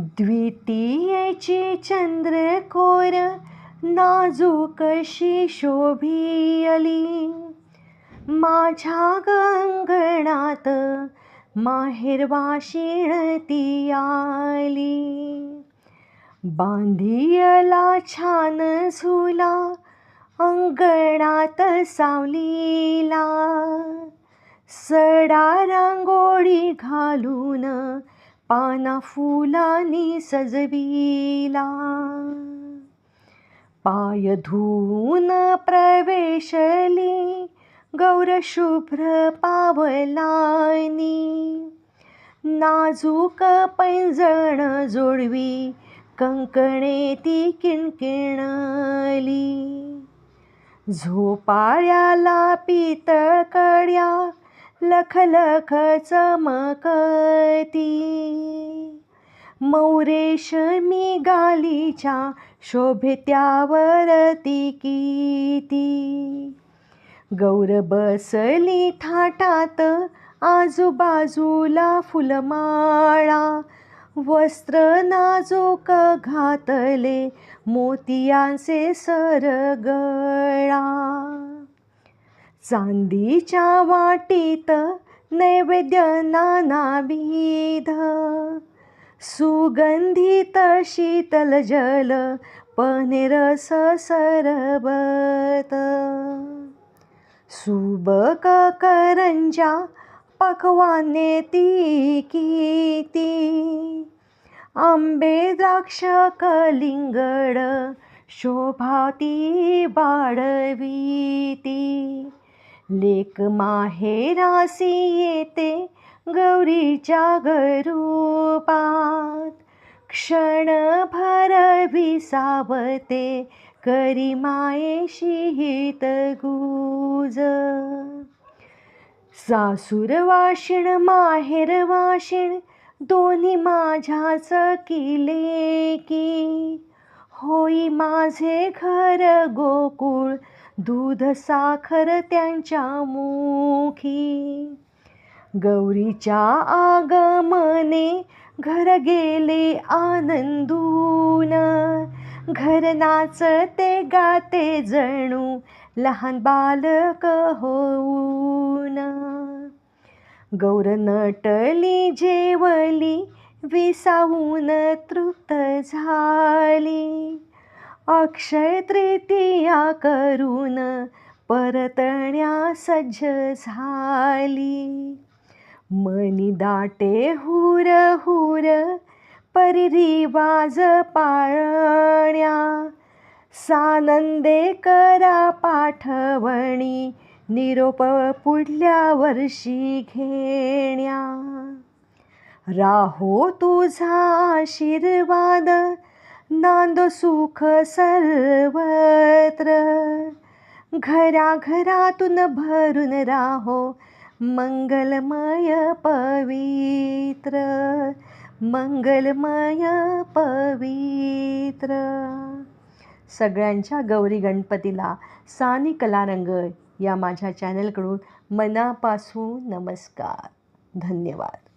द्वितीयेची चंद्रकोर नाजूकशी शोभियली माझ्या गंगणात माहेरवा शिणती आली. बांधियला छान झुला अंगणात सावलीला. सडा रांगोळी घालून पाना फुलांनी सजविला. पाय धुवून प्रवेशली गौरशुभ्र पावलानी नाजूक पैंजण जोडवी कंकणे ती किणकिणली. झोपाळ्याला पितळ कड्या लख लख चमकती. मौरेशमी गालीच्या शोभे त्यावरती किती. गौर बसली थाटात आजूबाजूला फुलमाळा. वस्त्र नाजूक घातले मोतियांचे सरगळा. चांदीच्या वाटीत नैवेद्य नानाविध सुगंधित शीतल जल पनेरस सरबत. सुबक करंजा पकवाने ती किती. आंबे द्राक्ष कलिंगड शोभाती बाळवीती. लेक माहेरासी येते गौरीच्या गरूपात. क्षणभर विसावते करी मायेशी हित गुज. सासूर वाशिण माहेर वाशिण दोन्ही माझ्याच किले की. होई माझे घर गोकुळ दूध साखर त्यांच्या मुखी. गौरीच्या आगमने घर गेले आनंदून. घर नाचते गाते जणू लहान बालक होऊन. गौर नटली जेवली विसावून तृप्त झाली. अक्षय तृतीया करून परतण्या सज्ज झाली. मनी दाटे हुर हुर परिरिवाज पाळण्या. सानंदे करा पाठवणी निरोप पुढल्या वर्षी घेण्या. राहो तुझा आशीर्वाद नांद सुख सर्वत्र. घराघरातून भरून राहो मंगलमय पवित्र. मंगलमय पवित्र. सगळ्यांच्या गौरी गणपतीला सानी कलारंग या माझ्या चॅनलकडून मनापासून नमस्कार. धन्यवाद.